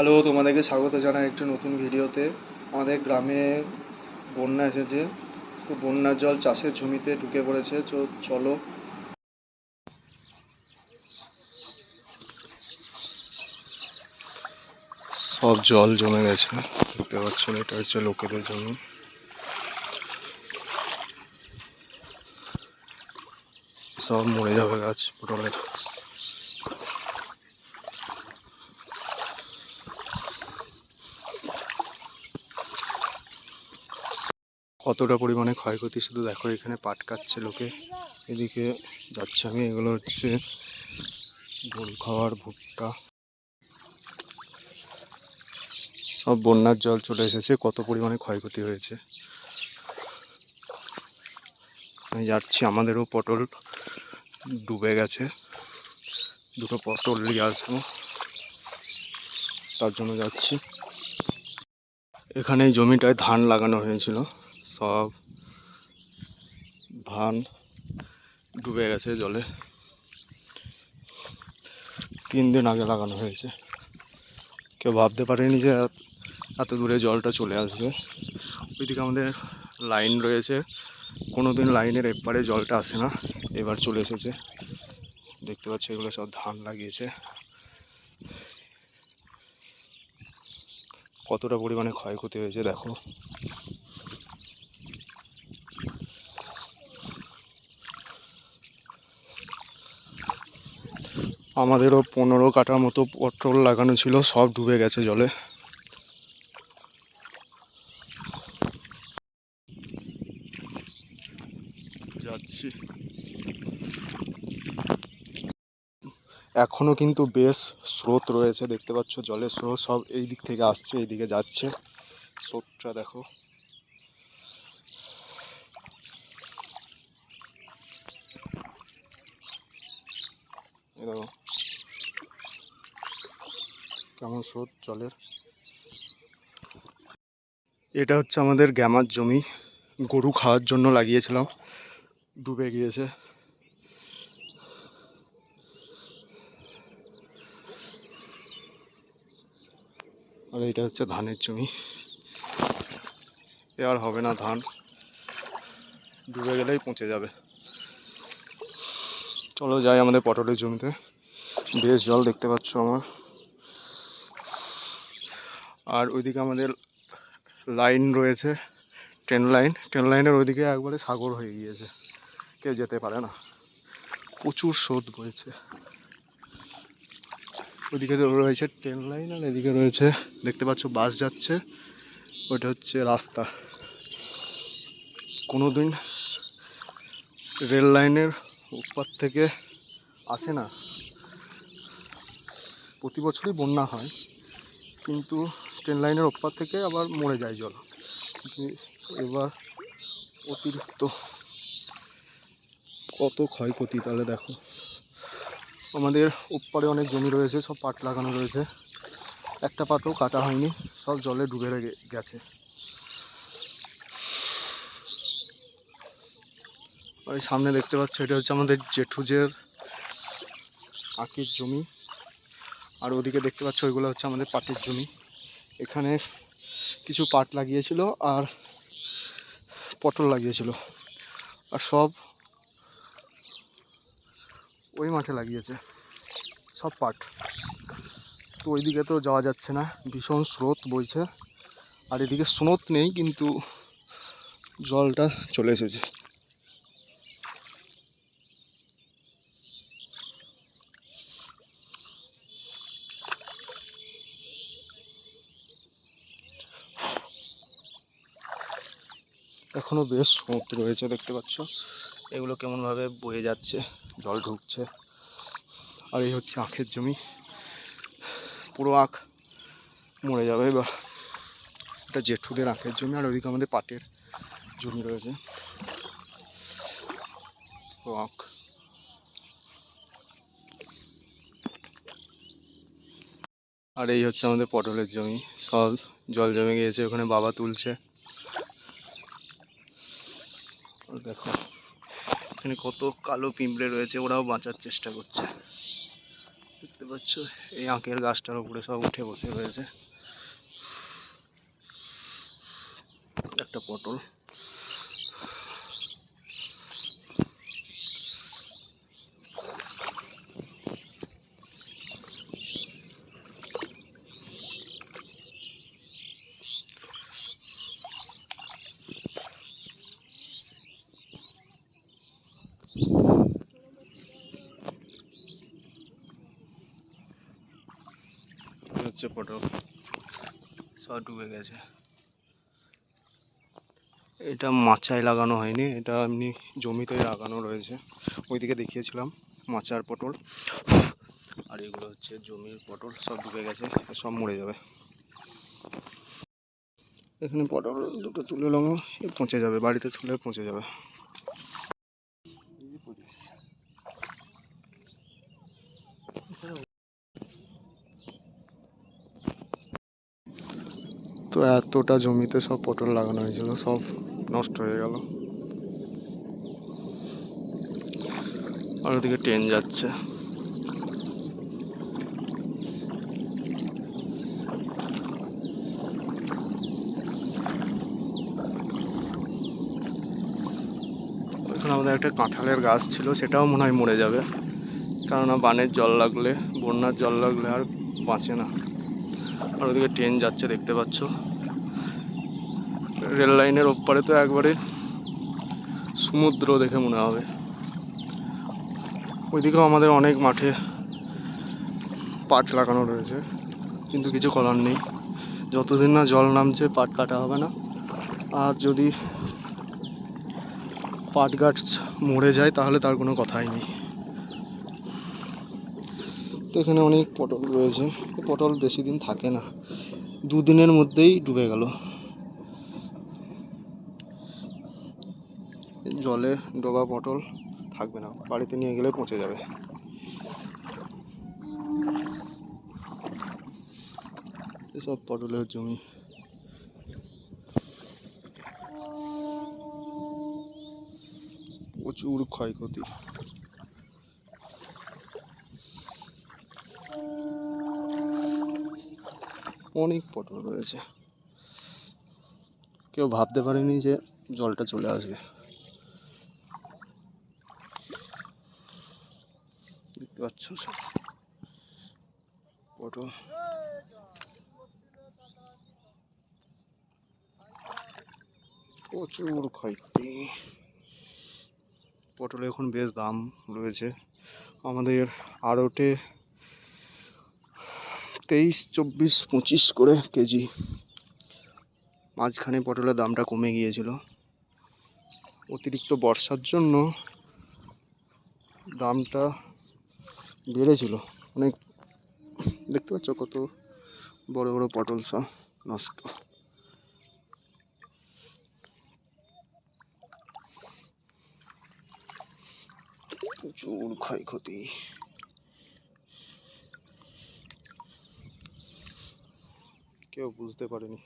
Hello, তোমাদেরকে স্বাগত জানাই একটি নতুন ভিডিওতে। আমাদের গ্রামে বন্যা এসেছে। তো বন্যার জল চাষের জমিতে ঢুকে পড়েছে। তো চলো। সব জল জমে গেছে। দেখতে পাচ্ছেন, এটা হচ্ছে লোকেদের জমি। সব মরে যাবে গাছ, পটলের। কতটা পরিমাণে ক্ষয়ক্ষতি শুধু দেখো, এখানে পাট কাটছে লোকে। এদিকে যাচ্ছে আমি, এগুলো হচ্ছে গোল খাওয়ার ভুট্টা। সব বন্যার জল চলে এসেছে, কত পরিমাণে ক্ষয়ক্ষতি হয়েছে। আমি যাচ্ছি, আমাদেরও পটল ডুবে গেছে। দুটো পটল নিয়ে আসব। তার জন্য যাচ্ছি। এখানে জমিটায় ধান লাগানো হয়েছিল। সব ধান ডুবে গেছে জলে। তিন দিন আগে লাগানো হয়েছে। কেউ ভাবতে পারেনি যে এত- দূরে জলটা চলে আসবে। ওইদিকে আমাদের লাইন রয়েছে। কোনো দিন লাইনের এপারে জলটা আসে না। এবার চলে এসেছে। দেখতে পাচ্ছি এগুলো সব ধান লাগিয়েছে। কতটা পরিমাণে ক্ষয়ক্ষতি হয়েছে দেখো। আমাদেরও পনেরো কাটা মতো পটল লাগানো ছিল, সব ডুবে গেছে জলে। যাচ্ছি। এখনও কিন্তু বেশ স্রোত রয়েছে, দেখতে পাচ্ছ জলের স্রোত সব এই দিক থেকে আসছে, এই দিকে যাচ্ছে। স্রোতটা দেখো। দেখো। কেমন স্রোত জলের? এটা হচ্ছে আমাদের গ্যামার জমি। গরু খাওয়ার জন্য লাগিয়েছিলাম। ডুবে গিয়েছে। আর এটা হচ্ছে ধানের জমি। এ আর হবে না ধান। ডুবে গেলেই পচে যাবে। চলো যাই আমাদের পটলের জমিতে। বেশ জল দেখতে পাচ্ছ আমার। আর ওইদিকে আমাদের লাইন রয়েছে, ট্রেন লাইন। ট্রেন লাইনের ওইদিকে একবারে সাগর হয়ে গিয়েছে। কেউ যেতে পারে না। প্রচুর স্রোত বইছে। ওইদিকে রয়েছে ট্রেন লাইন আর এদিকে রয়েছে, দেখতে পাচ্ছ বাস যাচ্ছে। ওইটা হচ্ছে রাস্তা। কোনো দিন রেল লাইনের উপর থেকে আসে না। প্রতি বছরই বন্যা হয়, কিন্তু ট্রেন লাইনের ওপার থেকে আবার মরে যায় জল। এবার অতিরিক্ত কত ক্ষয়ক্ষতি তাহলে দেখো। আমাদের ওপারে অনেক জমি রয়েছে, সব পাট লাগানো রয়েছে। একটা পাটও কাটা হয়নি, সব জলে ডুবে গেছে। ওই সামনে দেখতে পাচ্ছ, এটা হচ্ছে আমাদের জেঠুজের আখের জমি। আর ওদিকে দেখতে পাচ্ছ, ওইগুলো হচ্ছে আমাদের পাটের জমি। এখানে কিছু পাট লাগিয়েছিল আর পটল লাগিয়েছিল। আর সব ওই মাঠে লাগিয়েছে। সব পাট। তো ওইদিকে তো যাওয়া যাচ্ছে না। ভীষণ স্রোত বইছে। আর এদিকে স্রোত নেই, কিন্তু জলটা চলে এসেছে। এখনও বেশ স্রোত রয়েছে দেখতে পাচ্ছ। এগুলো কেমনভাবে বয়ে যাচ্ছে, জল ঢুকছে। আর এই হচ্ছে আখের জমি। পুরো আখ মরে যাবে এবার। এটা জেঠুদের আখের জমি আর ওইদিকে আমাদের পাটের জমি রয়েছে। আখ। আর এই হচ্ছে আমাদের পটলের জমি। সব জল জমে গিয়েছে, ওখানে বাবা তুলছে আর দেখো এখানে কত কালো পিঁপড়ে রয়েছে, ওরাও বাঁচার চেষ্টা করছে। দেখতে পাচ্ছ, এই আঁকের গাছটার উপরে সব উঠে বসে রয়েছে। একটা পটল এই হচ্ছে পটল। সব ডুবে গেছে। এটা মাচায় লাগানো হয়নি, এটা এমনি জমিতেই লাগানো রয়েছে। ওইদিকে দেখিয়েছিলাম, মাচার পটল। আর এগুলো হচ্ছে জমির পটল, সব ডুবে গেছে, সব মরে যাবে। এখানে পটল দুটো তুলে এলাম পচে যাবে, বাড়িতে তুলে পচে যাবে। তো এতটা জমিতে সব পটল লাগানো হয়েছিল, সব নষ্ট হয়ে গেল। আর ওদিকে ট্রেন যাচ্ছে। আমাদের একটা কাঁঠালের গাছ ছিল, সেটাও মনে হয় মরে যাবে। কেননা বানের জল লাগলে, বন্যার জল লাগলে আর বাঁচে না। আর ওদিকে ট্রেন যাচ্ছে, দেখতে পাচ্ছ। রেল লাইনের ওপারে তো একবারে সমুদ্র দেখে মনে হবে। ওইদিকেও আমাদের অনেক মাঠে পাট লাগানো রয়েছে, কিন্তু কিছু করার নেই। যতদিন না জল নামছে, পাট কাটা হবে না। আর যদি পাট গাছ মরে যায়, তাহলে তার কোনো কথাই নেই। তো এখানে অনেক পটল রয়েছে। পটল বেশি দিন থাকে না। দুদিনের মধ্যেই ডুবে গেল। জলে ডোবা পটল থাকবে না, বাড়িতে নিয়ে গেলে পচে যাবে। এসব পটলের জমি। প্রচুর ক্ষয়ক্ষতি। অনেক পটল রয়েছে। কেউ ভাবতে পারেনি যে জলটা চলে আসবে। পটল। প্রচুর ক্ষয়ক্ষতি। পটলে এখন বেশ দাম রয়েছে। আমাদের আড়টে তেইশ, চব্বিশ, পঁচিশ করে কেজি। মাঝখানে পটলের দামটা কমে গিয়েছিল। অতিরিক্ত বর্ষার জন্য দামটা বেড়েছিল। অনেক, দেখতে পাচ্ছ কত বড় বড় পটল সব নষ্ট। প্রচুর ক্ষয়ক্ষতি। কেউ বুঝতে পারেনি।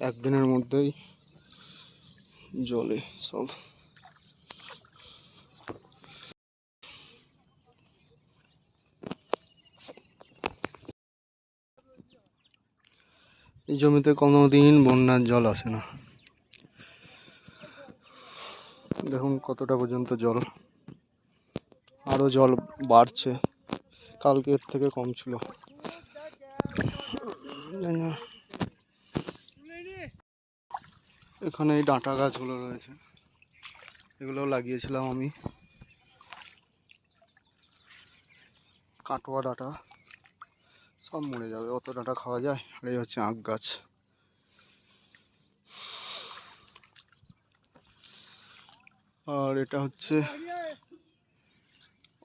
একদিনের মধ্যেই জলে সব জমিতে কোনোদিন বন্যার জল আসে না। দেখুন কতটা পর্যন্ত জল। আরও জল বাড়ছে। কালকে এর থেকে কম ছিল। এখানে এই ডাঁটা গাছগুলো রয়েছে। এগুলো লাগিয়েছিলাম আমি। কাটোয়া ডাঁটা। সব মরে যাবে অত ডাঁটা খাওয়া যায়? আর এই হচ্ছে আখ গাছ। আর এটা হচ্ছে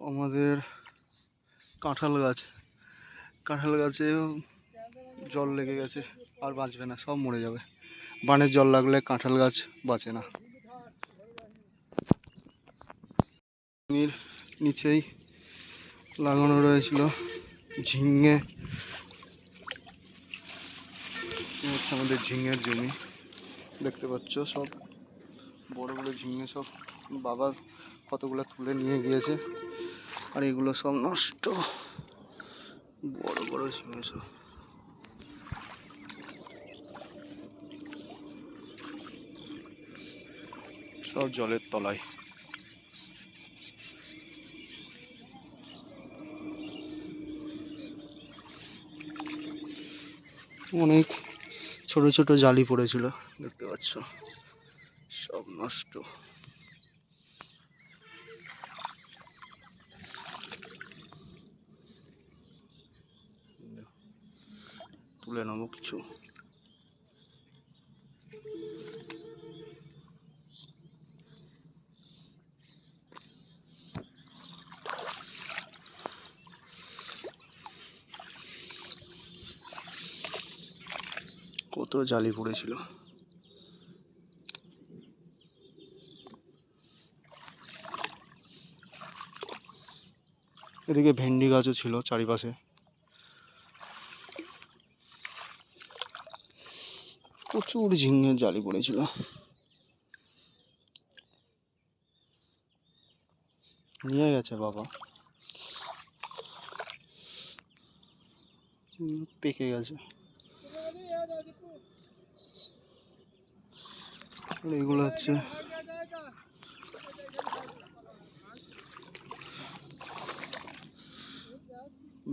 আমাদের কাঁঠাল গাছ। কাঁঠাল গাছে জল লেগে গেছে, আর বাঁচবে না, সব মরে যাবে। বানের জল লাগলে কাঁঠাল গাছ বাঁচে না। নিচেই লাগানো রয়েছিল ঝিঙে। হচ্ছে আমাদের ঝিঙের জমি। দেখতে পাচ্ছ সব বড় বড় ঝিঙে সব বাবা কতগুলো তুলে নিয়ে গিয়েছে। আর এগুলো সব নষ্ট। বড় বড় ঝিঙে সব। সব জলের তলায়। অনেক ছোট ছোট জালি পড়েছিল। দেখতে পাচ্ছ? সব নষ্ট। তুলে নেব কিছু। জালি পড়েছিল। এদিকে ভেন্ডি গাছও ছিল চারিপাশে। প্রচুর ঝিঙের জালি পড়েছিল। নিয়ে গেছে বাবা। পেকে গেছে। এগুলো হচ্ছে।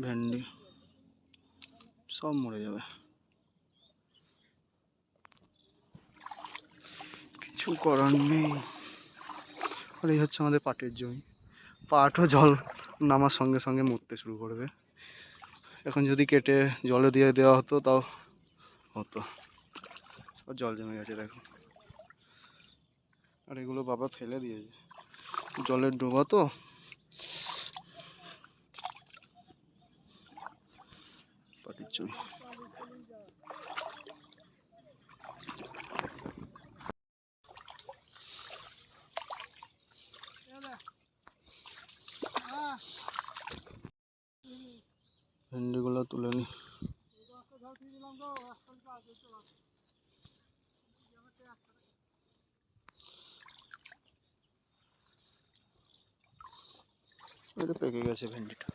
ভেন্ডি। সব মরে যাবে। কিছু করার নেই। আর এই হচ্ছে আমাদের পাটের জমি। পাটও জল নামার সঙ্গে সঙ্গে মরতে শুরু করবে। এখন যদি কেটে জলে দিয়ে দেওয়া হতো তাও হতো। জল জমে গেছে, দেখো। আর এগুলো বাবা ফেলে দিয়েছে। জলের ডোবা তো। ভেন্ডিগুলো তুলে নি। এটা পেকে গেছে ভেন্ডিটা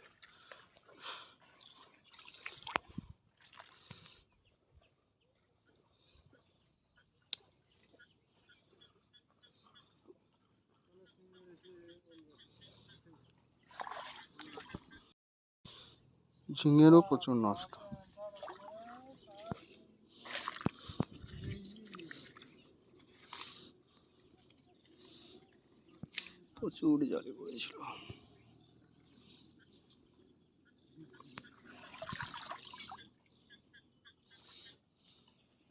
ঝিঙেরও প্রচুর নষ্ট প্রচুর জলে পড়েছিল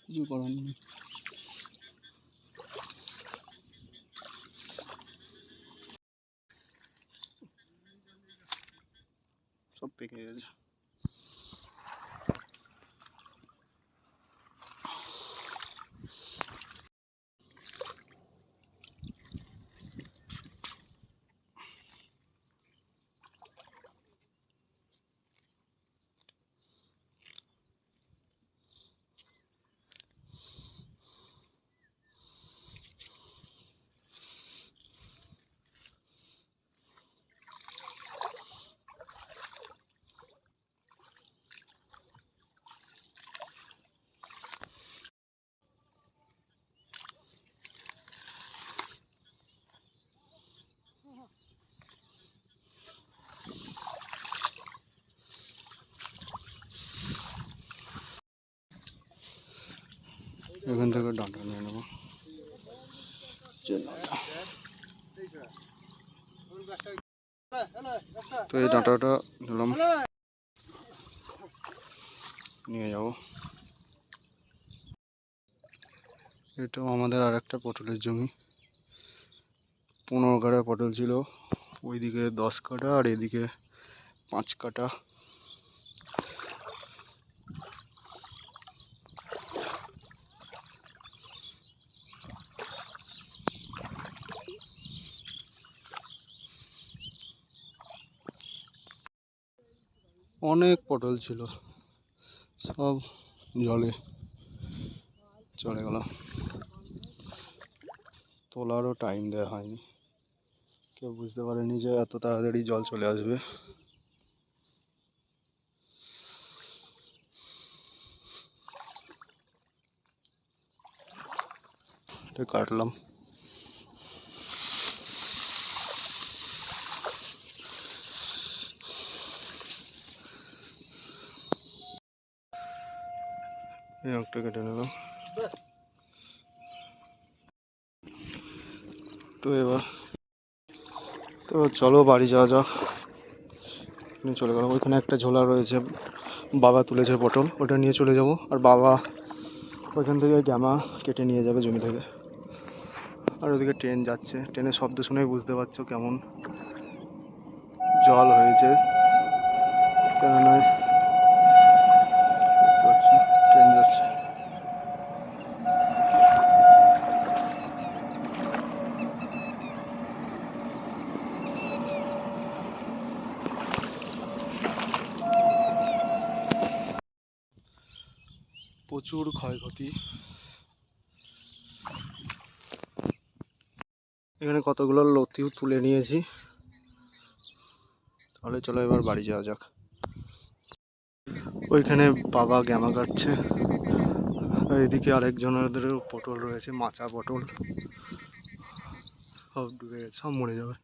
কিছু করার নেই। এখান থেকে ডাঁটা নিয়ে নেব। তো এই ডাঁটাটা নিলাম। নিয়ে যাব। এটাও আমাদের আর একটা পটলের জমি। পনেরো কাঠা পটল ছিল। ওইদিকে দশ কাঠা আর এদিকে পাঁচ কাঠা। অনেক পটল ছিল। সব জলে চলে গেল। তোলারও টাইম দেওয়া হয়নি। কেউ বুঝতে পারেনি যে এত তাড়াতাড়ি জল চলে আসবে। কাটলাম। এই কেটে নিলাম তো এবার, তো চলো বাড়ি যাওয়া যাক। চলে গেলাম। ওইখানে একটা ঝোলা রয়েছে, বাবা তুলেছে পটল, ওটা নিয়ে চলে যাব। আর বাবা ওইখান থেকে গ্যামা কেটে নিয়ে যাবে জমি থেকে। আর ওদিকে ট্রেন যাচ্ছে। ট্রেনের শব্দ শুনেই বুঝতে পারছ কেমন জল হয়েছে। কেননা দেখতে পাচ্ছ ট্রেন প্রচুর ক্ষয়ক্ষতি। এখানে কতগুলো লতিও তুলে নিয়েছি। তাহলে চলো এবার বাড়ি যাওয়া যাক। ওইখানে বাবা গ্যামা কাটছে। এদিকে আরেকজনেরও পটল রয়েছে, মাচা পটল। সব ডুবে গেছে, সব মরে যাবে।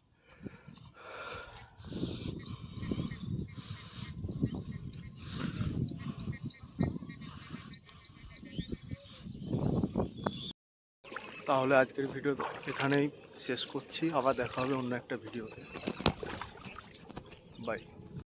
তাহলে আজকের ভিডিও এখানেই শেষ করছি, আবার দেখা হবে অন্য একটা ভিডিওতে। বাই।